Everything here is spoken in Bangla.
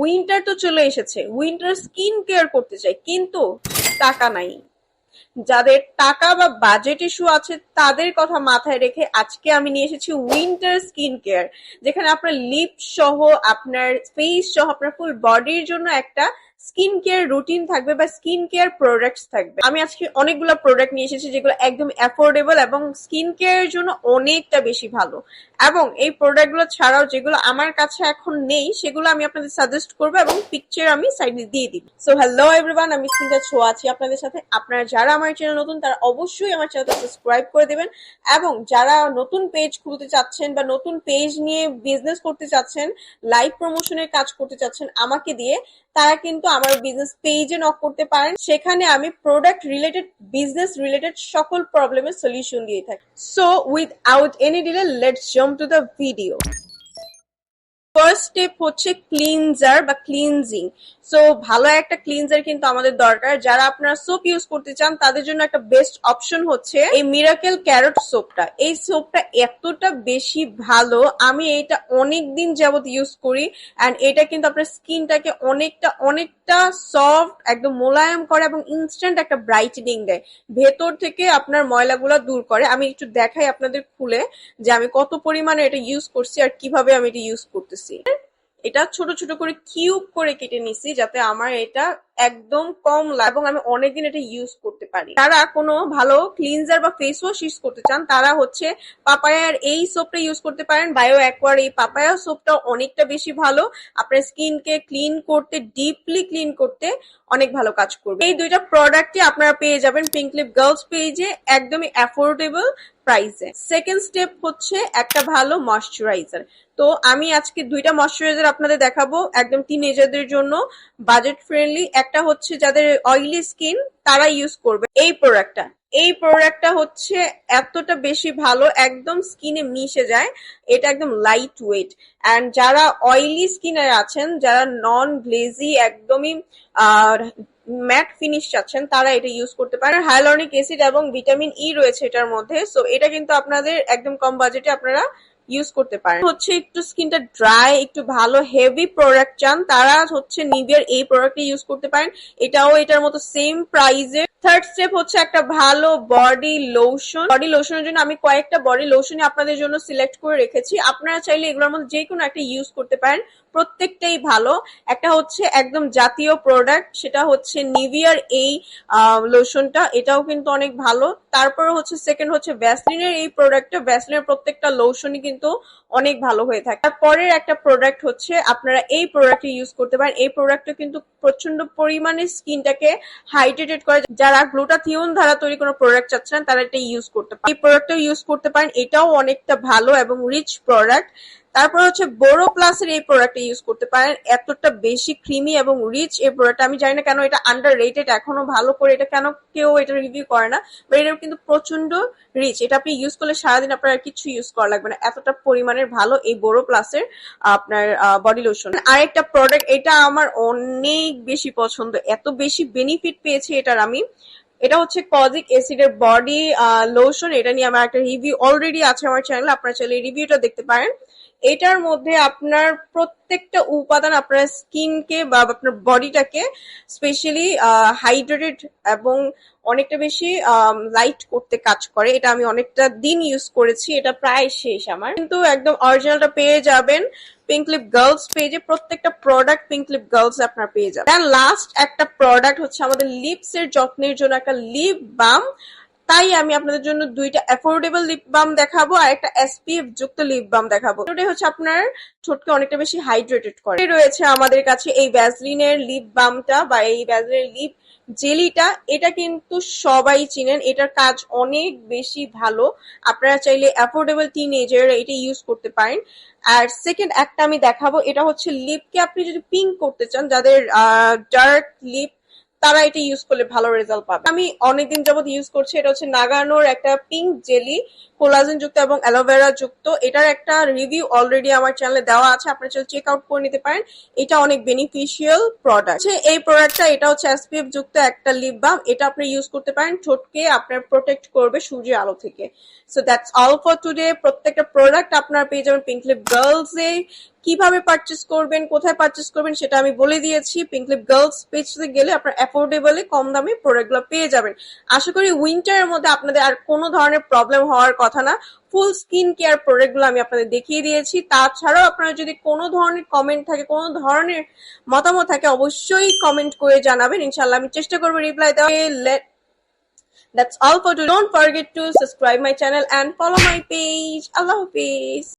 উইন্টার তো চলে এসেছে। উইন্টার স্কিন কেয়ার করতে চাই, কিন্তু টাকা নাই। যাদের টাকা বা বাজেট ইস্যু আছে, তাদের কথা মাথায় রেখে আজকে আমি নিয়ে এসেছি উইন্টার স্কিন কেয়ার যেখানে আপনার লিপ সহ, আপনার ফেস সহ, আপনার ফুল বডির জন্য একটা স্কিন কেয়ার রুটিন থাকবে বা স্কিন কেয়ার প্রোডাক্টস থাকবে। আমি আজকে অনেকগুলো প্রোডাক্ট নিয়ে এসেছি যেগুলো একদম অ্যাফোর্ডেবল এবং স্কিন কেয়ারের জন্য অনেকটা বেশি ভালো। এবং এই প্রোডাক্টগুলো ছাড়াও যেগুলো আমার কাছে এখন নেই, সেগুলো আমি আপনাদের সাজেস্ট করব এবং পিকচার আমি সাইডে দিয়ে দিই সো হ্যালো এভরিওয়ান আমি স্কিনটা ছো আছি আপনাদের সাথে। আপনারা যারা আমার চ্যানেল নতুন, তারা অবশ্যই আমার চ্যানেলটা সাবস্ক্রাইব করে দেবেন। এবং যারা নতুন পেজ খুলতে চাচ্ছেন বা নতুন পেজ নিয়ে বিজনেস করতে চাচ্ছেন লাইভ প্রমোশনের কাজ করতে চাচ্ছেন আমাকে দিয়ে, তারা কিন্তু আমার বিজনেস পেজে নক করতে পারেন। সেখানে আমি প্রোডাক্ট রিলেটেড বিজনেস রিলেটেড সকল প্রবলেমের সলিউশন দিয়ে থাকি। So without any delay let's jump to the video first step হচ্ছে ক্লিনজার বা ক্লিনজিং সো ভালো একটা ক্লিনজার কিন্তু আমাদের দরকার। যারা আপনারা সোপ ইউজ করতে চান, তাদের জন্য একটা বেস্ট অপশন হচ্ছে এই মিরাকেল ক্যারট সোপটা এই সোপটা এতটা বেশি ভালো। আমি এটা অনেক দিন যাবত ইউজ করি অ্যান্ড এটা কিন্তু আপনার স্কিনটাকে অনেকটা অনেকটা সফট একদম মোলায়েম করে এবং ইনস্ট্যান্ট একটা ব্রাইটেনিং দেয়। ভেতর থেকে আপনার ময়লাগুলো দূর করে। আমি একটু দেখাই আপনাদের খুলে যে আমি কত পরিমাণে এটা ইউজ করছি আর কীভাবে আমি এটা ইউজ করতেছি। এটা ছোট ছোট করে কিউব করে কেটে নিছি যাতে আমার এটা একদম কম লাগে এবং আমি অনেকদিন এটা ইউজ করতে পারি। তারা কোনো ভালো ক্লিনজার বা ফেস ওয়াশ ইউজ করতে চান, তারা হচ্ছে পাপায়ার এই সোপটা ইউজ করতে পারেন। বায়ো অ্যাকোয়ার এই পাপায়া সোপটা অনেকটা বেশি ভালো। আপনার স্কিনকে ক্লিন করতে ডিপলি ক্লিন করতে অনেক ভালো কাজ করবে। এই দুইটা প্রোডাক্টই আপনারা পেয়ে যাবেন পিঙ্কলিপ গার্লস পেজে একদমই অ্যাফোর্ডেবল প্রাইসে সেকেন্ড স্টেপ হচ্ছে একটা ভালো ময়শ্চারাইজার তো আমি আজকে দুইটা ময়শ্চারাইজার আপনাদের দেখাবো, একদম টিনেজারদের জন্য বাজেট ফ্রেন্ডলি একটা হচ্ছে যাদের অয়েলি স্কিন তারা ইউজ করবে। এই প্রোডাক্টটা এই প্রোডাক্টটা হচ্ছে এতটা বেশি ভালো, একদম স্কিনে মিশে যায়। এটা একদম লাইট ওয়েট অ্যান্ড যারা অয়েলি স্কিনের আছেন, যারা নন গ্লেজি একদমই ম্যাট ফিনিশ চাচ্ছেন, তারা এটা ইউজ করতে পারেন। হাইলনিক অ্যাসিড এবং ভিটামিন ই রয়েছে এটার মধ্যে। সো এটা কিন্তু আপনাদের একদম কম বাজেটে আপনারা ইউজ করতে পারেন। হচ্ছে একটু স্কিনটা ড্রাই একটু ভালো হেভি প্রোডাক্ট চান, তারা হচ্ছে নিভিয়ার এই প্রোডাক্টটা ইউজ করতে পারেন। এটাও এটার মতো সেম প্রাইজে থার্ড স্টেপ হচ্ছে একটা ভালো বডি লোশন বডি লোশনের জন্য আমি কয়েকটা বডি লোশন আপনাদের জন্য সিলেক্ট করে রেখেছি। আপনারা চাইলে এগুলোর মধ্যে যে কোনো একটা ইউজ করতে পারেন। প্রত্যেকটাই ভালো। একটা হচ্ছে একদম জাতীয় প্রোডাক্ট সেটা হচ্ছে নিভিয়ার এই লোশনটা এটাও কিন্তু অনেক ভালো। তারপরে হচ্ছে সেকেন্ড হচ্ছে ভ্যাসলিনের এই প্রোডাক্টটা ভ্যাসলিনের প্রত্যেকটা লোশনই কিন্তু অনেক ভালো হয়ে থাকে। তারপরের একটা প্রোডাক্ট হচ্ছে, আপনারা এই প্রোডাক্ট ইউজ করতে পারেন। এই প্রোডাক্টটা কিন্তু প্রচণ্ড পরিমাণে স্কিনটাকে হাইড্রেটেড করে। যারা গ্লুটাথিওন দ্বারা তৈরি কোনো প্রোডাক্ট চাচ্ছেন তারা এটা ইউজ করতে পারেন এই প্রোডাক্টটা ইউজ করতে পারেন, এটাও অনেকটা ভালো এবং রিচ প্রোডাক্ট তারপর হচ্ছে বোরো প্লাসের এই প্রোডাক্টটা ইউজ করতে পারেন। এতটা বেশি ক্রিমি এবং রিচ এই প্রোডাক্ট আমি জানি না কেন এটা আন্ডার রেটেড এখনও ভালো করে এটা কেন কেউ এটা রিভিউ করে না বাট এটা কিন্তু প্রচণ্ড রিচ এটা আপনি ইউজ করলে সারাদিন আপনার আর কিছু ইউজ করা লাগবে না। এতটা পরিমাণের ভালো এই বোরো প্লাসের আপনার বডি লোশন আরেকটা প্রোডাক্ট এটা আমার অনেক বেশি পছন্দ। এত বেশি বেনিফিট পেয়েছি এটার আমি। এটা হচ্ছে কজিক অ্যাসিডের বডি লোশন এটা নিয়ে আমার একটা রিভিউ অলরেডি আছে আমার চ্যানেলে আপনারা চাইলে রিভিউটা দেখতে পারেন। এটার মধ্যে আপনার প্রত্যেকটা উপাদান আপনার স্কিনকে বা আপনার বডিটাকে স্পেশালি হাইড্রেটেড এবং অনেকটা বেশি লাইট করতে কাজ করে। এটা আমি অনেকটা দিন ইউজ করেছি, এটা প্রায় শেষ আমার। কিন্তু একদম অরিজিনালটা পেয়ে যাবেন পিঙ্কলিপ গার্লস পেজে প্রত্যেকটা প্রোডাক্ট পিঙ্কলিপ গার্লস আপনার পেয়ে যাবেন। লাস্ট একটা প্রোডাক্ট হচ্ছে আমাদের লিপস এর যত্নের জন্য একটা লিপ বাম তাই আমি আপনাদের জন্য দুইটা অ্যাফোর্ডেবল লিপ বাম দেখাবো আর একটা এসপিএফ যুক্ত লিপ বাম দেখাবো। এটাই হচ্ছে আপনার ঠোঁটকে অনেকটা বেশি হাইড্রেটেড করে। রয়েছে আমাদের কাছে এই ভ্যাসলিনের লিপ বামটা বা এই ভ্যাসলিনের লিপ জেলিটা এটা কিন্তু সবাই চিনেন, এটার কাজ অনেক বেশি ভালো। আপনারা চাইলে অ্যাফোর্ডেবল টিনেজার এটা ইউজ করতে পারেন। আর সেকেন্ড একটা আমি দেখাবো, এটা হচ্ছে লিপকে আপনি যদি পিঙ্ক করতে চান, যাদের ডার্ক লিপ তারা এটা ইউজ করলে ভালো রেজাল্ট পাবে। আমি অনেকদিন যাবত ইউজ করছি, এটা হচ্ছে নাগানোর একটা পিঙ্ক জেলি কোলাজেন যুক্ত এবং অ্যালোভেরা যুক্ত। এটার একটা রিভিউ অলরেডি আমার চ্যানেলে দেওয়া আছে, আপনারা চাইলে চেক আউট করে নিতে পারেন। এটা অনেক বেনিফিশিয়াল প্রোডাক্ট এই প্রোডাক্টটা এটা হচ্ছে এসপিএফ যুক্ত একটা লিপ বাম এটা আপনি ইউজ করতে পারেন, ঠোঁটকে আপনার প্রোটেক্ট করবে সূর্যের আলো থেকে। So that's all for today প্রত্যেকটা প্রোডাক্ট আপনারা পেয়ে যাবেন পিঙ্ক লিপ গার্লস এ। কীভাবে পারচেস করবেন, কোথায় পারচেস করবেন, সেটা আমি বলে দিয়েছি। পিঙ্ক লিপ গার্লস পেজে গেলে আপনার অ্যাফোর্ডেবলে কম দামে প্রোডাক্টগুলো পেয়ে যাবেন আশা করি উইন্টারের মধ্যে আপনাদের আর কোনো ধরনের প্রবলেম হওয়ার কথা না ফুল স্কিন কেয়ার প্রোডাক্টগুলো আমি আপনাদের দেখিয়ে দিয়েছি তাছাড়াও আপনারা যদি কোনো ধরনের কমেন্ট থাকে, কোনো ধরনের মতামত থাকে, অবশ্যই কমেন্ট করে জানাবেন ইনশাল্লাহ আমি চেষ্টা করব রিপ্লাই দেওয়া That's all for today. Don't forget to subscribe my channel and follow my page. Allah Hafiz.